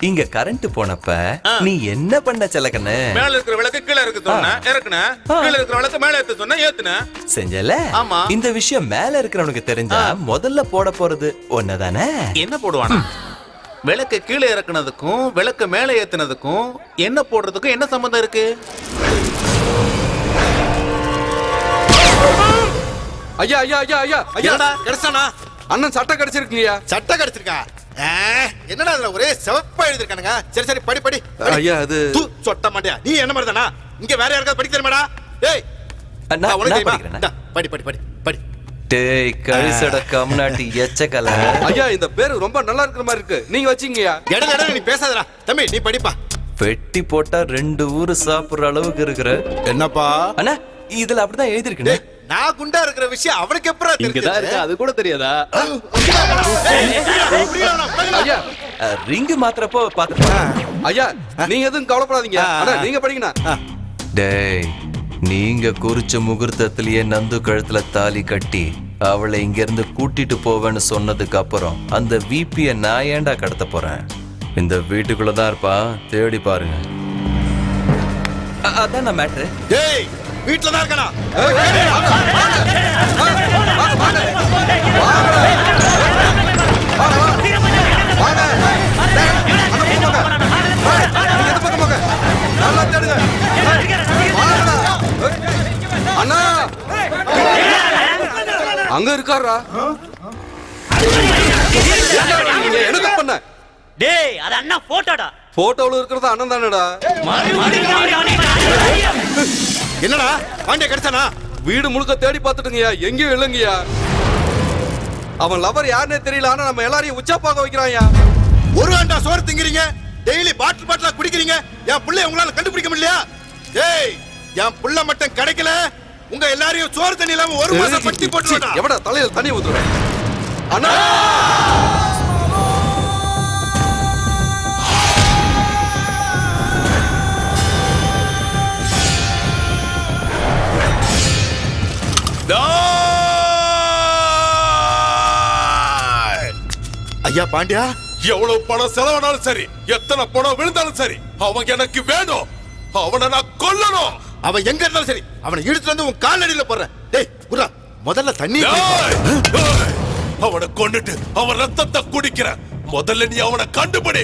இங்க கரண்ட் போனப்ப நீ என்ன பண்ண செலக்கண்ணு மேல இருக்கிற விளக்கு கீழ இருக்கு சொன்ன இறக்குன. கீழ இருக்கிற விளக்கு மேல ஏத்து சொன்ன ஏத்துன. செஞ்சல? ஆமா. இந்த விஷயம் மேல இருக்கிறவனுக்கு தெரிஞ்சா முதல்ல போட போறது ஒன்னதானே என்ன போடுவானா? விளக்கு கீழே இறக்குனதுக்கும் விளக்கு மேல ஏத்துனதுக்கும் என்ன போடுறதுக்கும் என்ன சம்பந்தம் இருக்கு? ஐயா ஐயா ஐயா ஐயா ஐயா. கிடைச்சானா? அண்ணன் சட்டை கிடைச்சிருக்குங்கய்யா சட்டை கிடைச்சிருக்கா? என்னடா அதுல ஒரே சிவப்பா எழுதிருக்கானுங்க சரி சரி படி படி. ஐயா, அது- தூ, சொட்ட மாட்டியா? நீ என்ன மாதிரி தானா? இங்க வேற யாருக்காவது படிக்க தெரியுமாடா? டேய் நான் நான் உனக்கு? படிக்கிறேன் படி படி படி படி. டேய் கழிசட கம்நாட்டி எச்சக்கல. ஐயா இந்த பேரு ரொம்ப நல்லா இருக்கிற மாதிரி இருக்கு. நீங்க வச்சீங்கய்யா. இடம் இடம் நீ பேசாதடா. தம்பி நீ படிப்பா. வெட்டி போட்டா ரெண்டு ஊரு சாப்பிடுற அளவுக்கு இருக்கிற. என்னப்பா? அண்ணா இதுல அப்படிதான் எழுதிருக்குண்ணே டேய், நான் குண்டா இருக்கிற விஷயம் அவனுக்கு எப்படா இங்கதான் இருக்கு? அது கூட தெரியாதா? ஐயா ரிங்கு மாத்திரப்போ பாத்துட்டு ஐயா நீங்க எதுவும் கவலைப்படாதீங்க. நீங்க படிங்கண்ணா. டேய் நீங்க குறிச்ச முகூர்த்தத்திலேயே நந்து கழுத்துல தாலி கட்டி அவளை இங்க இருந்து கூட்டிட்டு போவேன்னு சொன்னதுக்கு அப்புறம் அந்த விபிய நான் ஏன்டா கடத்த போறேன்? இந்த வீட்டுக்குள்ள தான் இருப்பா. தேடி பாருங்க. அதான் மேட்ரு வீட்ல தான் வாங்கடா. அண்ணா. அங்க இருக்காரா என்ன பண்ண? டேய் அது அண்ணா போட்டோடா போட்டோல இருக்கிறது அண்ணன் தானடா. என்னடா? பாண்டிய கிடைச்சானா? வீடு முழுக்க தேடி பார்த்துட்டுங்கய்யா. எங்கேயும் இல்லைங்கய்யா. அவன் லவர் யாருன்னே தெரியல ஆனா நம்ம எல்லாரையும் உச்சா பார்க்க வைக்கிறான்யா ஒரு ஆண்டா சோறு திங்கிறீங்க? டெய்லி பாட்டில் பாட்டிலா குடிக்கிறீங்க? என் பிள்ளைய உங்களால கண்டுபிடிக்க முடியலையா? டேய் என் புள்ள மட்டும் கிடைக்கல. உங்க எல்லாரையும் சோறு தண்ணி இல்லாம ஒரு மாசம் பட்டி போட்டு எவடா தலையில தண்ணி ஊத்துறேன் அண்ணா! ஐயா பாண்டியா? எவ்வளவு பணம் செலவானாலும் சரி எத்தனை பணம் விழுந்தாலும் சரி அவன் எனக்கு வேணும். அவனை நான் கொல்லணும். அவன் எங்க இருந்தாலும் சரி அவனை இழுத்து வந்து உன் கால் அடியில போடுறேன். டேய் புறா முதல்ல தண்ணி அவனை கொன்னுட்டு அவன் ரத்தத்தை குடிக்கிற முதல்ல நீ அவனை கண்டுபிடி.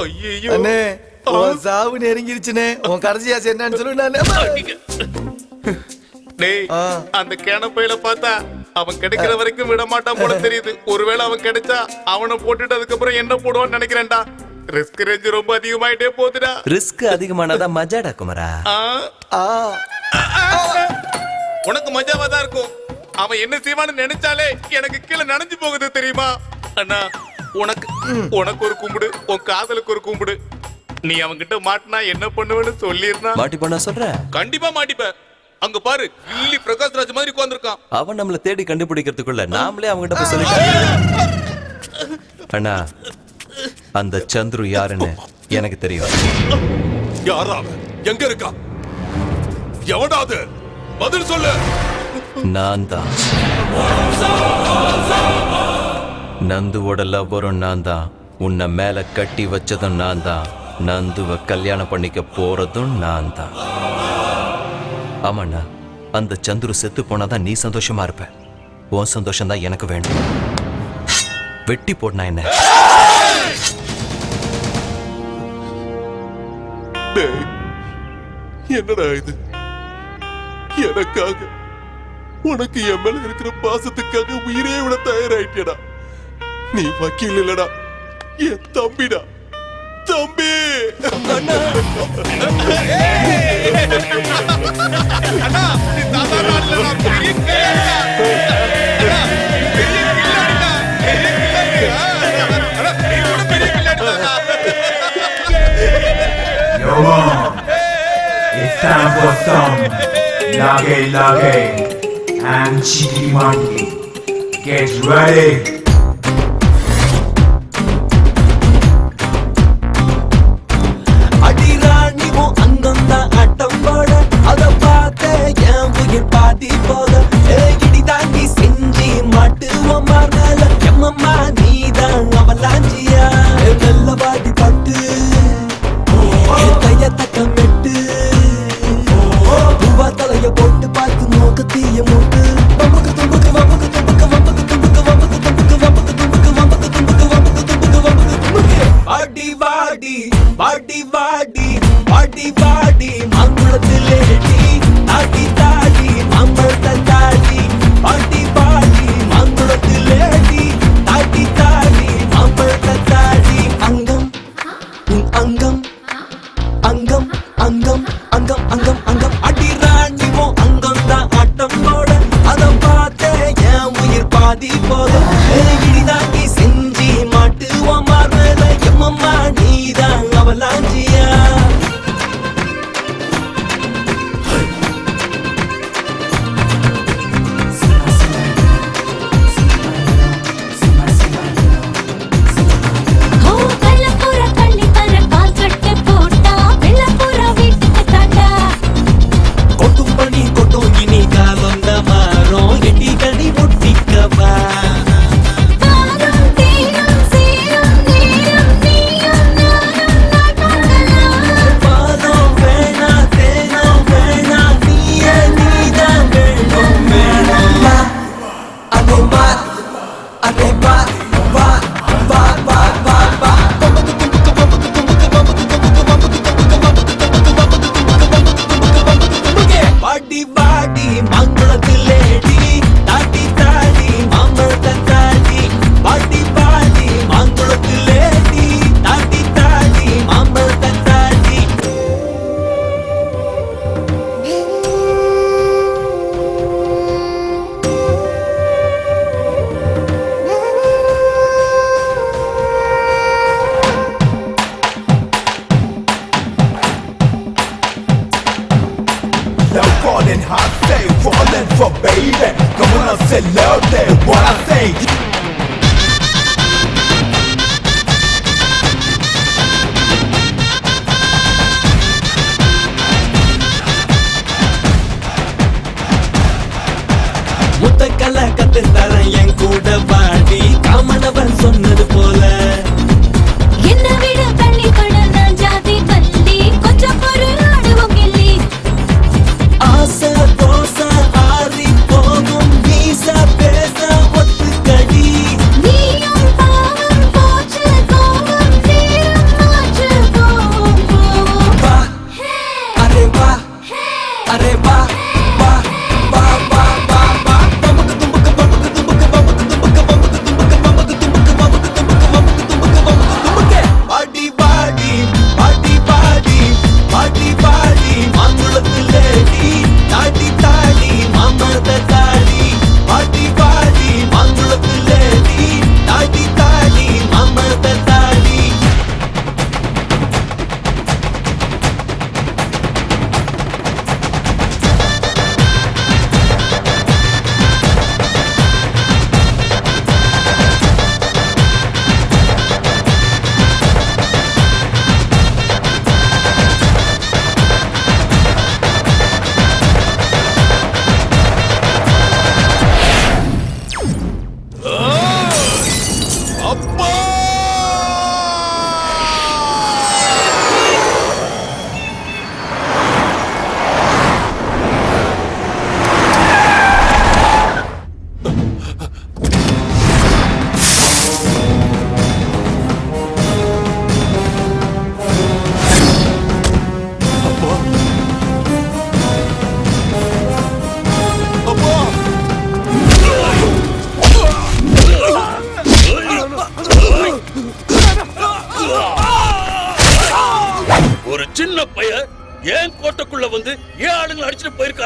ஐயோ சாவு நெருங்கிருச்சுனே உன் கடைசி ஆசை என்னன்னு சொல்லு நானு. டேய். அந்த கிணப்பையில பார்த்தா அவன் கிடைக்கிற வரைக்கும் விட மாட்டான் போல தெரியுது. ஒருவேளை அவன் கிடைச்சா அவனை போட்டுட்டு அதுக்கப்புறம் என்ன போடுவான்னு நினைக்கிறேன்டா. ரிஸ்க் ரேஞ்ச் ரொம்ப அதிகமாயிட்டே போகுதுடா. ரிஸ்க் அதிகமானதா மஜாடா குமரா. உனக்கு மஜாவா தான் இருக்கும். அவன் என்ன செய்வான்னு நினைச்சாலே எனக்கு கீழே நனைஞ்சு போகுது தெரியுமா? அண்ணா உனக்கு உனக்கு ஒரு கும்பிடு உன் காதலுக்கு ஒரு கும்பிடு. நீ அவன்கிட்ட மாட்டினா என்ன பண்ணுவேன்னு சொல்லிருந்தா மாட்டி பண்ண சொல்ற கண்டிப்பா மாட்டிப்ப அங்க பாரு கில்லி பிரகாஷ் ராஜ் மாதிரி உட்கார்ந்திருக்கான். அவன் நம்மள தேடி கண்டுபிடிக்கிறதுக்குள்ள நாமளே அவன்கிட்ட போய் சொல்லிட்டோம் அண்ணா அந்த சந்துரு யாருன்னு எனக்கு தெரியும். யாரா எங்க இருக்கான் எவனாவது பதில் சொல்லு. நான் தான் நந்துவோட லவ்வரும் நான் தான் உன்னை மேல கட்டி வச்சதும் நான் தான் நந்துவ கல்யாணம் பண்ணிக்க போறதும் நான் தான் ஆமாண்ணா. அந்த சந்துரு செத்து போனாதான் நீ சந்தோஷமா இருப்ப. உன் சந்தோஷம் தான் எனக்கு வேண்டும் வெட்டி போடனா என்ன? டேய், என்னடா இது? எனக்காக உனக்கு என் மேல இருக்கிற பாசத்துக்காக உயிரே விட தயாராயிட்டியடா நீ வக்கீல் இல்லடா. என் தம்பிடா. தம்பி Yo, mom. It's time for some lage lage and chiki monkey. Get ready.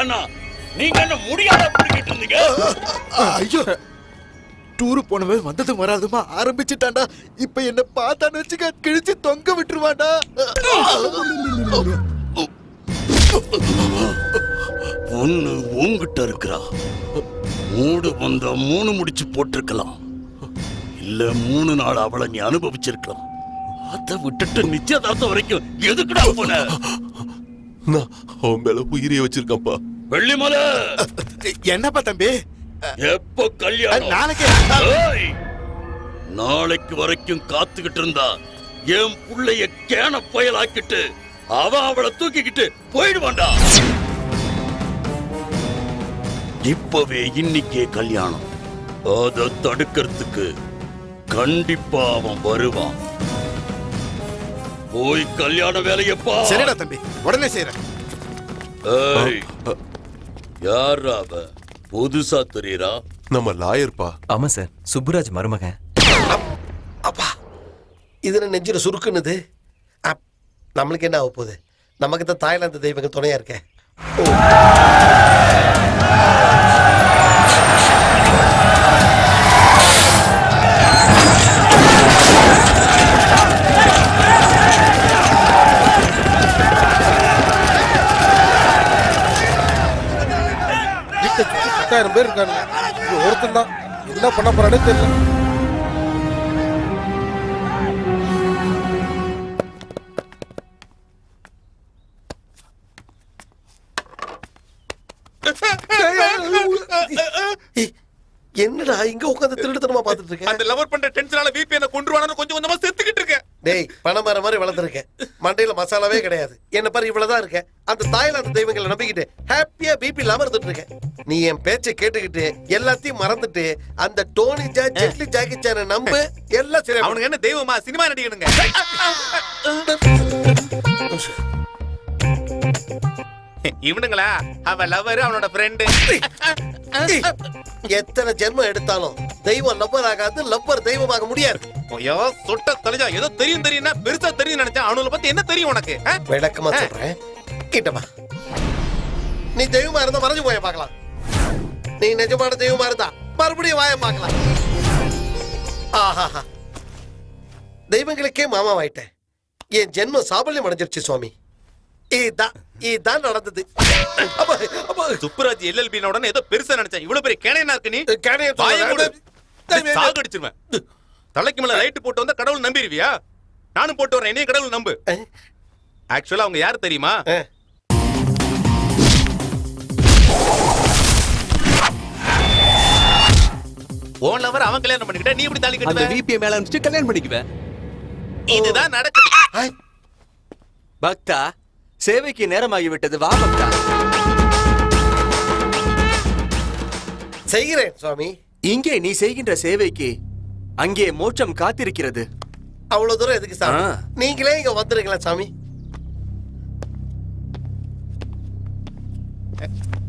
அண்ணா நீங்க என்ன முடியாத புடிக்கிட்டு இருந்தீங்க? ஐயோ. டூரு போனவே வந்ததும் வராதுமா. ஆரம்பிச்சுட்டான்டா. இப்ப என்ன பார்த்தான்னு வச்சுக்க கிழிச்சு தொங்க விட்டுருவாடா ஒண்ணு உங்ககிட்ட இருக்கிறா. மூடு வந்த மூணு முடிச்சு போட்டிருக்கலாம். இல்ல மூணு நாள் அவளை நீ அனுபவிச்சிருக்கலாம். அதை விட்டுட்டு நிச்சயதார்த்தம் வரைக்கும் எதுக்குடா போன? நான் அவன் மேல உயிரியே வச்சிருக்கேன்ப்பா வெள்ளிமலை! என்னப்பா தம்பி? எப்போ கல்யாணம்? நாளைக்கு. நாளைக்கு வரைக்கும் காத்துக்கிட்டு இருந்தா என் புள்ளைய கேன புயலாக்கிட்டு அவ அவளை தூக்கிக்கிட்டு போயிடுவாண்டா இப்பவே இன்னைக்கே கல்யாணம். அதை தடுக்கிறதுக்கு கண்டிப்பா அவன் வருவான். போய் கல்யாண வேலையப்பா சரிடா தம்பி உடனே செய்யறேன் ஏய் யார் அவ? புதுசா தெரியறா? நம்ம லாயர்ப்பா ஆமா சார் சுப்புராஜ் மருமகன். அப்பா இதுல நெஞ்சில சுருக்குன்னுது? அப், நம்மளுக்கு என்ன ஆக போகுது? நமக்கு தான் தாய்லாந்து தெய்வங்க துணையா இருக்கேன் பத்தாயிரம் பேர் இருக்காங்க. ஒருத்தன் தான். என்ன பண்ண போறானே தெரியல. என்னடா இங்க உட்காந்து திருடுத்தனமா பாத்துட்டு இருக்க? அந்த லவர் பண்ற டென்ஷனால விபி என்ன கொண்டுருவானு கொஞ்சம் கொஞ்சமா செத்துக்கிட்டு இருக்கேன் டேய் பணமர மாதிரி வளர்ந்துருக்கேன். மண்டையில மசாலாவே கிடையாது. என்ன பாரு இவ்வளவுதான் இருக்கேன். அந்த தாய்லாந்து தெய்வங்களை நம்பிக்கிட்டு ஹாப்பியா பிபி இல்லாம இருந்துட்டு இருக்கேன் நீ என் பேச்சை கேட்டுக்கிட்டு எல்லாத்தையும் மறந்துட்டு அந்த Tony Jaa Jet Li Jackie சான நம்பு எல்லாம் சரி அவனுக்கு என்ன தெய்வமா? சினிமா நடிகனுங்க இவனுங்களா? அவன் லவர் அவனோட ஃப்ரெண்டு எத்தனை ஜென்மம் எடுத்தாலும் தெய்வம் லவ்வர் ஆகாது லவ்வர் தெய்வமாக முடியாது. ஐயோ சொட்ட தலைஜா ஏதோ தெரியும் தெரியும்னா பெருசா தெரியும் நினைச்சேன் அவனுல பத்தி என்ன தெரியும் உனக்கு? விளக்கமா சொல்றேன். கிட்டமா நீ தெய்வமா இருந்தா மறைஞ்சு போய பார்க்கலாம். நீ நிஜமான தெய்வமா இருந்தா மறுபடியும் வாய பார்க்கலாம். ஆஹாஹா. தெய்வங்களுக்கே மாமாவாயிட்டேன். என் ஜென்மம் சாபல்யம் அடைஞ்சிருச்சு சுவாமி. இதுதான் இதுதான் நடந்தது. சுப்புராஜ் எல்எல்பி உடனே ஏதோ பெருசா நினைச்சேன் இவ்வளவு பெரிய கேனையனா இருக்கு நீ? கேனைய. சாகடிச்சிருவேன். தலைக்கு மேல லைட் போட்டு வந்தா கடவுள் நம்பிடுவியா நானும் போட்டு வரேன் என்னையும் கடவுள் நம்பு. ஆக்சுவலா அவங்க யார் தெரியுமா. ஓன் லவர் அவன் கல்யாணம் பண்ணிக்கிட்ட நீ இப்படி தாலி அந்த கட்டுவ விபிஏ மேல அனுப்பிச்சிட்டு கல்யாணம் பண்ணிக்குவேன் இதுதான் நடக்குது. பக்தா சேவைக்கு நேரமாகி விட்டது வா பக்தா. செய்கிறேன் சுவாமி. இங்கே நீ செய்கின்ற சேவைக்கு அங்கே மோட்சம் காத்திருக்கிறது. அவ்வளவு தூரம் எதுக்கு சாமி? ஆ. நீங்களே இங்க வந்துருங்களா சாமி.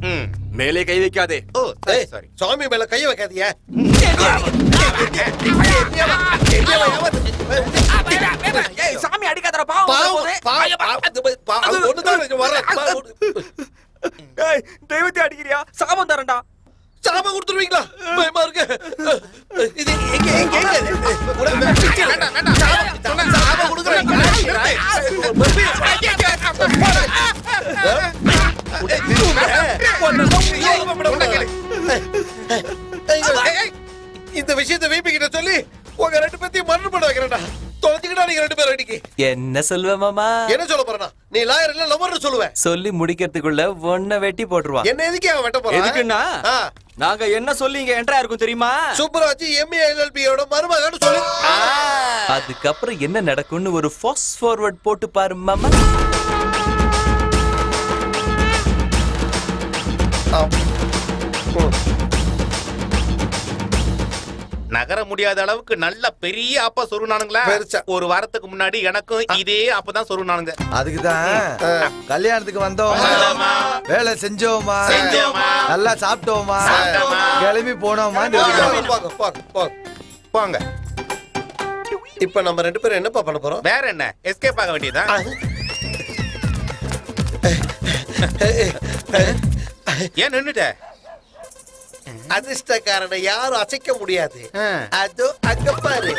ம். மேலே கை வைக்காதே. ஓ சாரி ஏய், சாரி சுவாமி மேல கைய வைக்காதீங்க. சாமி அடிக்காதடா பாவம், பாவம், பாவம், பாவம், ஒண்ணுதான் வரல. பாவம். தெய்வத்தை அடிக்கிறியா? சாபம் தரேன்டா. சாபம் கொடுத்துருவீங்களா? பயமா இருக்கு. இது எங்க எங்க சாபம் கொடுக்குறீங்க. இந்த விஷயத்தை வீப்பி கிட்ட சொல்லி உங்க ரெண்டு பேத்தையும் மரணம் பண்ண வைக்கிறேன்டா தொலைஞ்சுக்கிட்டா நீங்க ரெண்டு பேரும் அடிக்கி என்ன சொல்லுவ மாமா? என்ன சொல்ல போறேனா நீ லாயர் இல்ல லவர்னு சொல்லுவேன் சொல்லி முடிக்கிறதுக்குள்ள ஒன்ன வெட்டி போட்டுருவான் என்ன எதுக்கு அவன் வெட்ட போறான் எதுக்குன்னா நாங்க என்ன சொல்லி இங்க என்ட்ரா இருக்கும் தெரியுமா? சுப்புராஜ் எம்ஏ எல்எல்பியோட மருமகன்னு சொல்லு அதுக்கப்புறம் என்ன நடக்கும்னு ஒரு ஃபாஸ்ட் ஃபார்வர்ட் போட்டு பாரு மாமா. நகர முடியாத அளவுக்கு நல்ல பெரிய ஆப்பா சொருனானுங்களா பெருசா. ஒரு வாரத்துக்கு முன்னாடி எனக்கும் இதே ஆப்பதான் சொருனானுங்க அதுக்கு தான் கல்யாணத்துக்கு வந்தோமா. வந்தோமா. வேலை செஞ்சோமா? செஞ்சோமா. நல்லா சாப்பிட்டோமா? சாப்பிட்டோமா. கிளம்பி போனோமா? போங்க. இப்ப நம்ம ரெண்டு பேரும் என்னப்பா பண்ண போறோம்? வேற என்ன? எஸ்கேப் ஆக வேண்டியதா ஏன் நின்னுட்ட? அதிர்ஷ்டக்காரனை யாரும் அசைக்க முடியாது. அதோ அங்க பாரு.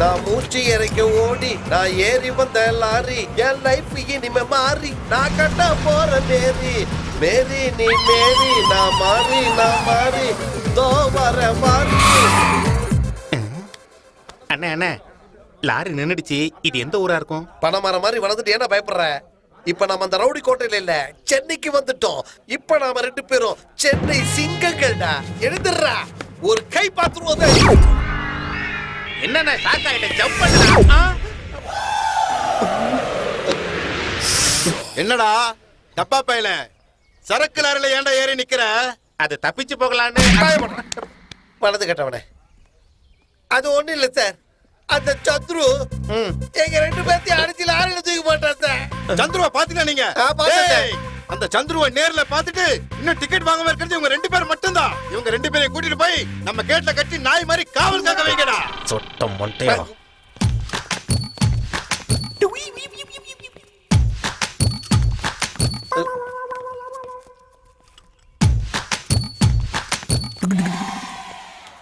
நான் மூச்சு இறைக்க ஓடி நான் ஏறி வந்த லாரி என் லைஃப் இனிமே மாறி நான் கட்ட போற மேரி. மேரி நீ மேரி நான் மாறி நான் மாறி தோ வர மாறி. அண்ணே அண்ணே லாரி நின்னுடுச்சு. இது எந்த ஊரா இருக்கும்? பணமரம் மாதிரி வளர்ந்துட்டு ஏன்னா பயப்படுற? இப்ப நாம அந்த ரவுடி கோட்டையில இல்ல சென்னைக்கு வந்துட்டோம். இப்ப நாம ரெண்டு பேரும் சென்னை சிங்கங்கள்டா எழுந்துடுறா. ஒரு கை பாத்துருவோம் என்னண்ணே ஷாக் ஆயிட்ட ஜம்ப் பண்ணுடா. என்னடா டப்பா பையல சரக்கு லாரில ஏன்டா ஏறி நிக்கிற? அது தப்பிச்சு போகலான்னு. வலது கட்டவனே. அது ஒண்ணும் இல்ல சார். அந்த சத்ரு எங்க ரெண்டு பேர்த்தையும் அடிச்சு லாரியில தூக்கி போட்டான் சந்துருவ பாத்தீங்களா நீங்க? அந்த சந்துருவ நேர்ல பாத்துட்டு இன்னும் டிக்கெட் வாங்காம இருக்கிறது இவங்க ரெண்டு பேர் மட்டும்தான். இவங்க ரெண்டு பேரையும் கூட்டிட்டு போய் நம்ம கேட்ல கட்டி நாய் மாதிரி காவல் காக்க வைக்கடா. சொட்டம் மண்டையா?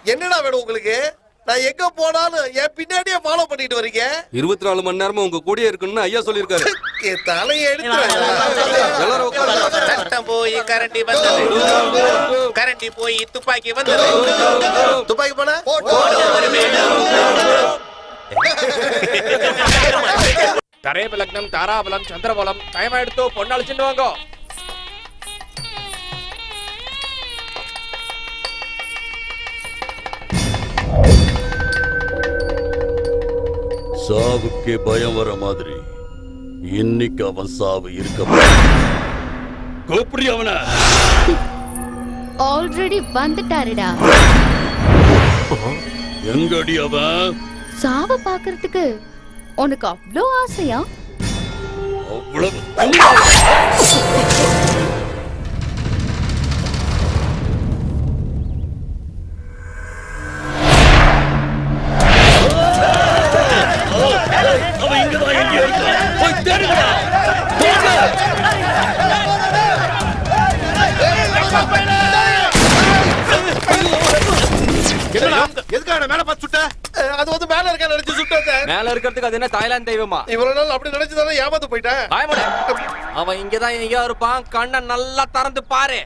என்னடா வேணும் உங்களுக்கு? நான் எங்க போனாலும் என் பின்னாடியே ஃபாலோ பண்ணிட்டு வரீங்க? இருபத்தி நாலு மணி நேரமும் உங்க கூடயே இருக்கணும்னு ஐயா சொல்லியிருக்காரு. என் தலையை எடுத்து. சட்டம் போய் கரண்டி வந்தது. கரண்டி போய் துப்பாக்கி வந்தது. துப்பாக்கி போனா? தரேபலக்னம் தாராபலம் சந்திரபலம் டைம் எடுத்து பொண்ணழிச்சுட்டு வாங்க. சாவுக்கே பயம் வர மாதிரி. இன்னைக்கு அவன் சாவு இருக்க கூப்பிடி அவன. ஆல்ரெடி வந்துட்டாருடா. எங்கடி அவன்? சாவ பாக்குறதுக்கு உனக்கு அவ்வளோ ஆசையா? அவ்வளவு. மேல இருக்கிறதுக்கு அது என்ன தாய்லாந்து தெய்வமா? இவ்வளவு நாள் அப்படி நினைச்சுதானே ஏமாந்து போயிட்டேன் அவன் இங்கதான் எங்கேயோ இருப்பான் கண்ணை நல்லா திறந்து பாரு.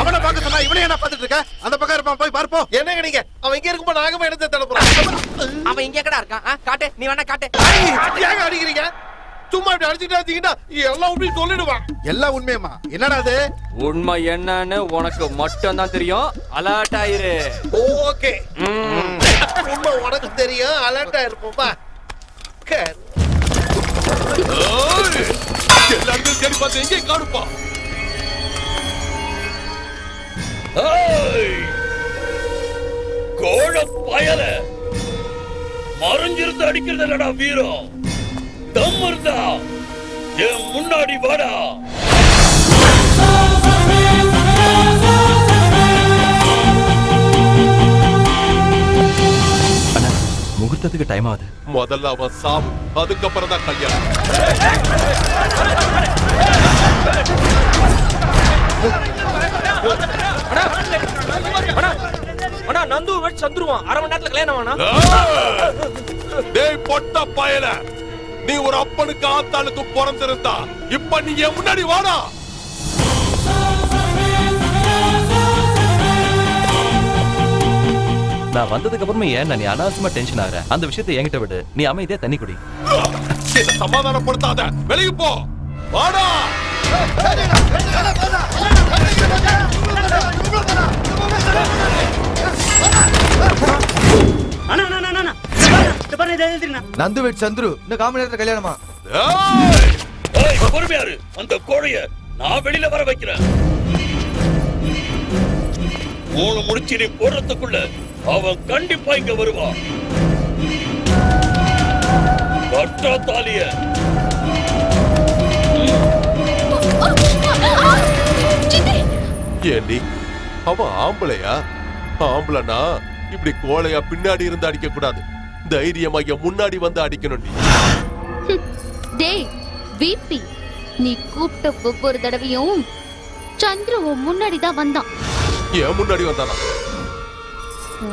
அவனை பார்க்க சொன்னா இவனே என்ன பார்த்துட்டு இருக்க? அந்த பக்கம் இருப்பான் போய் பார்ப்போம் என்னங்க நீங்க? அவன் இங்க இருக்கும்போது நாகமா எடுத்து தடப்புறான் அவன் இங்க கடா இருக்கான்? காட்டு. நீ வேணா காட்டு. ஏங்க அடிக்கிறீங்க? சும்மா இப்படி அடிச்சுட்டு இருந்தீங்கன்னா எல்லாம் அப்படி சொல்லிடுவான். எல்லாம் உண்மையம்மா. என்னடா அது? உண்மை என்னன்னு உனக்கு மட்டும் தான் தெரியும். அலர்ட் ஆயிரு. ஓகே. உண்மை உனக்கு தெரியும். அலர்ட்டா இருப்போம்பா கே- எல்லாத்தையும் தேடி பார்த்து எங்கே காணுப்பா. கோழ பயல. மறைஞ்சிருந்து அடிக்கிறது இல்லடா வீரம்? தம் இருந்தா என் முன்னாடி வாடா. முகூர்த்தத்துக்கு டைம் ஆகுது. முதல்ல அவன் சாவு அதுக்கப்புறம் தான் கல்யாணம். அண்ணா நந்து வெட் சந்துருவான். அரை மணி நேரத்துல கல்யாணம் வேணா! டேய் பொட்ட பயல. நீ ஒரு அப்பனுக்கு ஆத்தாளுக்கு பிறந்திருந்தா இப்ப நீ என் முன்னாடி வாடா. நான் வந்ததுக்கு அப்புறமா ஏன் நீ அனாவசியமா டென்ஷன் ஆகுற? அந்த விஷயத்தை என்கிட்ட விடு. நீ அமைதியா தண்ணி குடி. சமாதானப்படுத்தாத. வெளியே போ. வாடா. நந்துவேட் சந்துரு இந்த காம நேரத்துல கல்யாணமா? ஏய்! ஏய், பொறுமையாரு அந்த கோழைய நான் வெளியில வர வைக்கிறேன். மூணு முடிச்சு நீ போடுறதுக்குள்ள அவன் கண்டிப்பா இங்க வருவான். கட்டா தாலிய. ஏண்டி? அவன் ஆம்பளையா? ஆம்பளைனா இப்படி கோழையா பின்னாடி இருந்து அடிக்க கூடாது தைரியமா என் முன்னாடி வந்து அடிக்கணும் டேய் விபி நீ கூப்பிட்ட ஒவ்வொரு தடவையும் சந்துரு உன் முன்னாடி தான் வந்தான். என் முன்னாடி வந்தானா?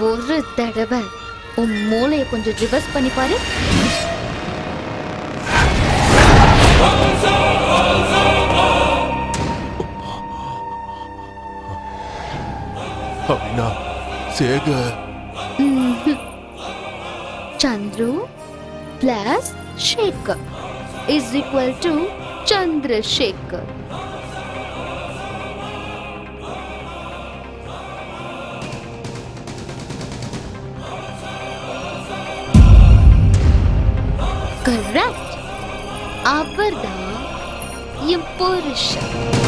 ஒரு தடவை உன் மூளைய கொஞ்சம் ரிவர்ஸ் பண்ணி பாரு. அப்படின்னா Sekar. Chandru plus Sekar is equal to Chandrasekar. Correct அவர்தான் என் புருஷன்.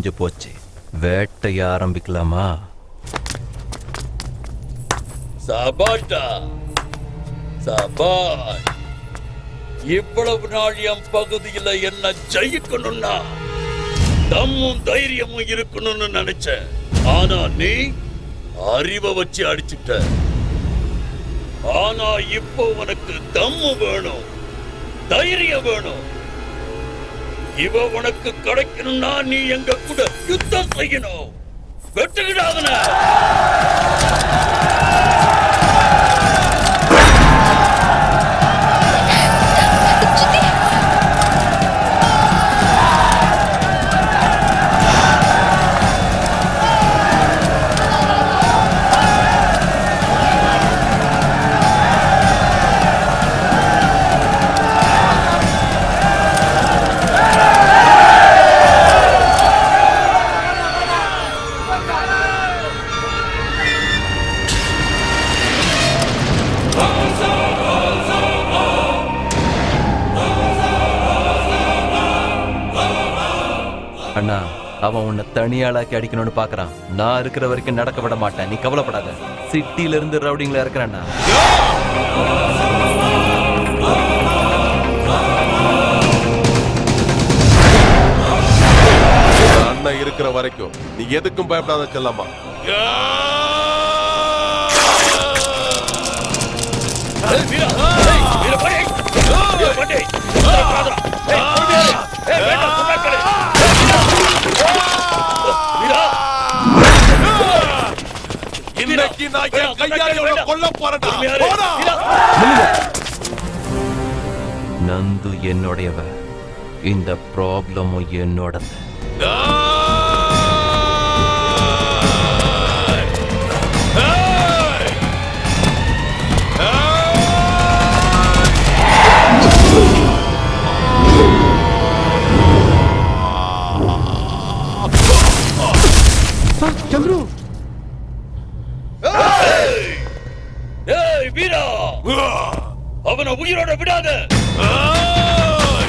முடிஞ்சு போச்சு. வேட்டைய ஆரம்பிக்கலாமா? சபாட்டா? சபாஷ் இவ்வளவு நாள் என் பகுதியில என்ன ஜெயிக்கணும்னா தம்மும் தைரியமும் இருக்கணும்னு நினைச்சேன். ஆனா நீ அறிவை வச்சு அடிச்சிட்ட. ஆனா இப்போ உனக்கு தம்மு வேணும் தைரியம் வேணும். இவ உனக்கு கிடைக்கணும்னா நீ எங்க கூட யுத்தம் செய்யணும். வெட்டுக்கிடாதன தனியாளாக்கி அடிக்கணும்னு பாக்குறான் நான் இருக்கிற வரைக்கும் நடக்க விட மாட்டேன் நீ கவலைப்படாத சிட்டில இருந்து ரவுடிங்ல இருக்கிறேன்னா அண்ணன் இருக்கிற வரைக்கும் நீ எதுக்கும் பயப்படாத செல்லம்மா ஏய், நான் என் கையால உன்னை கொல்ல போறேன்டா. பொறுமையாரு. போடா. வீரா! நந்து என்னுடையவ இந்த ப்ராப்ளமும் என்னோடது. உயிரோட விடாத ஏய்,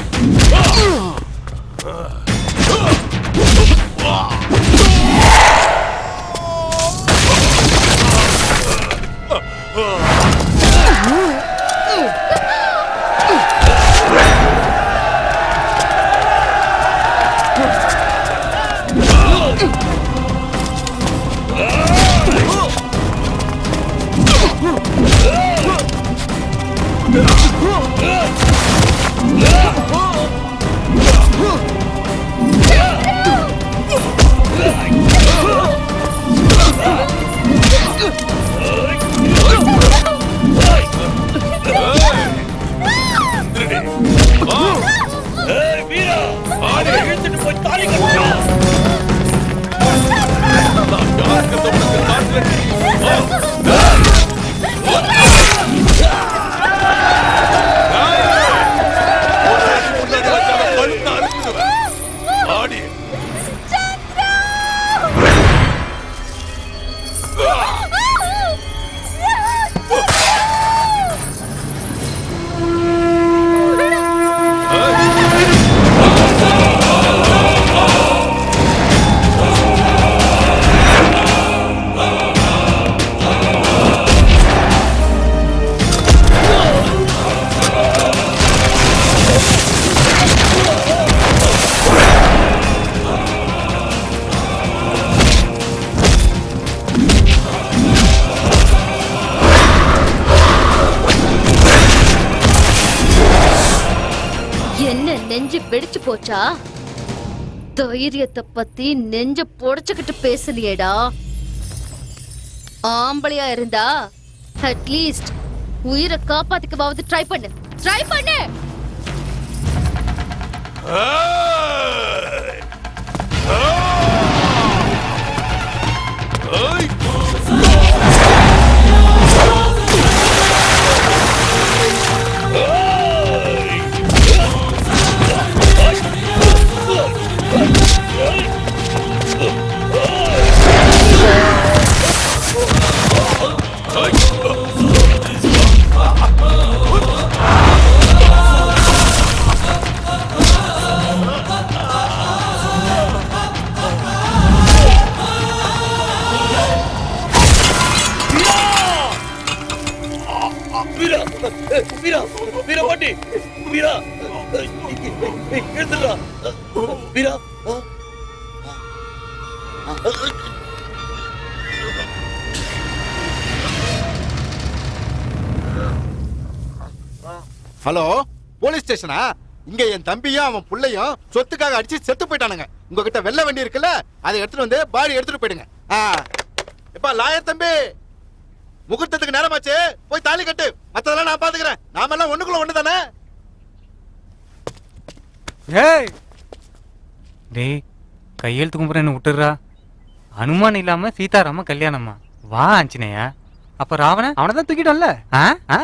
தைரியத்தை பத்தி நெஞ்ச புடைச்சுக்கிட்டு பேசலையேடா ஆம்பளையா இருந்தா அட்லீஸ்ட் உயிரை காப்பாத்திக்கவாவது ட்ரை பண்ணு. ட்ரை பண்ணு! ஏய்! வீரா வீரா வீரா பாட்டி வீரா. எடுத்துடா வீரா. Hello police ஸ்டேஷனா? இங்க என் தம்பியும் அவன் பிள்ளையும் சொத்துக்காக அடிச்சு செத்து போயிட்டானுங்க. உங்ககிட்ட வெள்ள வண்டி இருக்குல்ல அதை எடுத்துட்டு வந்து பாடி எடுத்துட்டு போயிடுங்க. ஆ. எப்பா லாயர் தம்பி! முகூர்த்தத்துக்கு நேரமாச்சு. போய் தாலி கட்டு. மத்ததெல்லாம் நான் பாத்துக்கிறேன். நாமெல்லாம் ஒண்ணுக்குள்ள ஒண்ணு தானே? ஏய்! டேய் கையெழுத்து கும்புறேன்னு விட்டுடுறா. அனுமான் இல்லாம சீதாராம கல்யாணமா? வா ஆஞ்சநேயா. அப்ப ராவண அவனை தான் தூக்கிட்டோம்ல ஆ? ஆ.